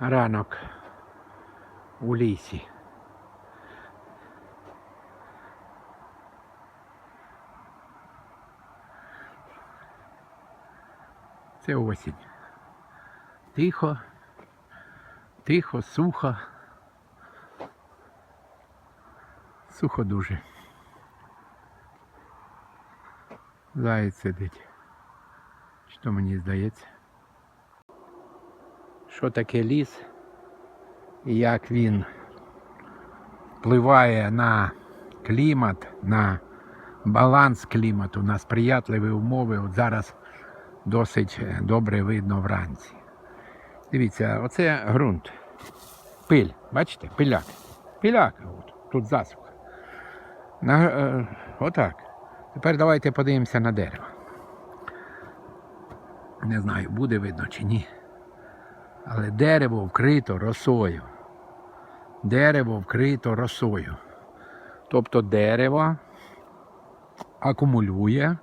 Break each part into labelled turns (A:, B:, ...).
A: ранок у лісі. Це осінь. Тихо, тихо, сухо. Сухо дуже. Заєць сидить. Що мені здається? Що таке ліс і як він впливає на клімат, на баланс клімату, на сприятливі умови. От зараз досить добре видно вранці. Дивіться, оце ґрунт. Пиль, бачите? Пиляк. Пиляк. От, тут засуха. На, е, отак. Тепер давайте подивимося на дерево. Не знаю, буде видно чи ні. Але дерево вкрито росою. Дерево вкрито росою. Тобто дерево акумулює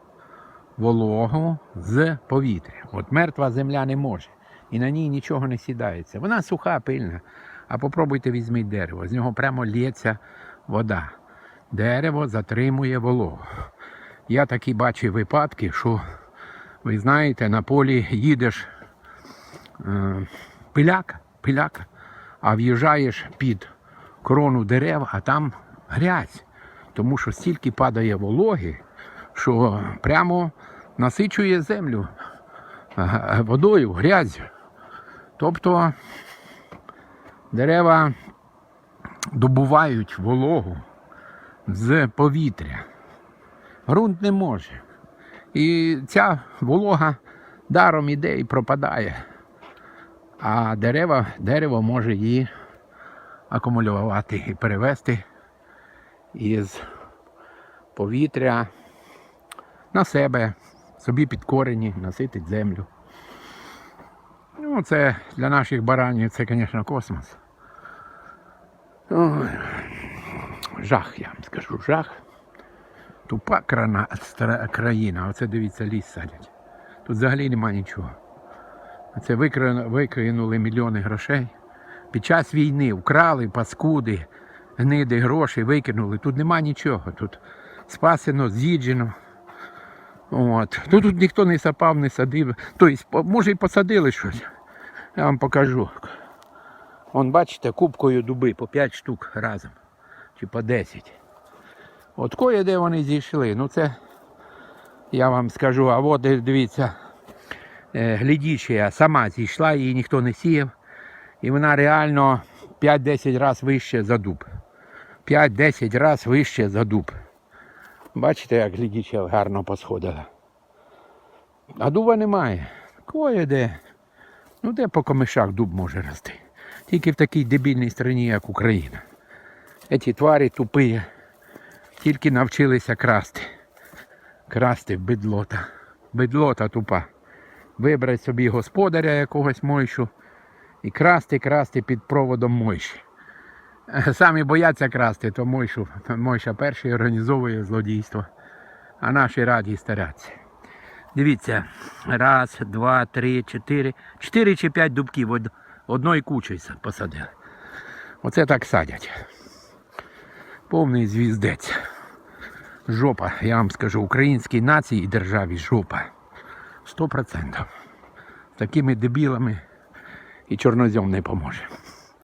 A: вологу з повітря. От мертва земля не може. І на ній нічого не сідається. Вона суха, пильна. А попробуйте візьміть дерево. З нього прямо лється вода. Дерево затримує вологу. Я такі бачив випадки, що, ви знаєте, на полі їдеш е, пиляка, пиляка, а в'їжджаєш під крону дерев, а там грязь. Тому що стільки падає вологи, що прямо насичує землю е, водою, грязю. Тобто дерева добувають вологу з повітря. Грунт не може. І ця волога даром іде і пропадає. А дерева, дерево може її акумулювати і перевести із повітря на себе, собі під корені, наситить землю. Ну, це для наших баранів це, звісно, космос. Ой, жах, я вам скажу, жах. Тупа крана, країна. Оце дивіться, ліс садять. Тут взагалі нема нічого. Це викинули мільйони грошей. Під час війни вкрали паскуди, гниди, гроші викинули. Тут нема нічого. Тут спасено, з'їджено. От. Тут, тут ніхто не сапав, не садив. Тобто, може і посадили щось. Я вам покажу. Вон, бачите, кубкою дуби по 5 штук разом. Чи по 10. От кое де вони зійшли. Ну це я вам скажу, а от дивіться, е, глядічія сама зійшла, її ніхто не сіяв. І вона реально 5-10 разів вище за дуб. 5-10 разів вище за дуб. Бачите, як глядічія гарно посходила. А дуба немає. Кое де. Ну де по комишах дуб може рости. Тільки в такій дебільній країні, як Україна. Ці тварі тупі тільки навчилися красти. Красти бедлота. Бедлота тупа. Вибрати собі господаря якогось мойшу і красти, красти під проводом мойші. Самі бояться красти, то мойшу. Мойша перший організовує злодійство. А наші раді стараться. Дивіться, раз, два, три, чотири. Чотири чи п'ять дубків одної са- посадили. Оце так садять. Повний звіздець. Жопа, я вам скажу, українській нації і державі жопа. Сто процентів. З такими дебілами і чорнозем не поможе.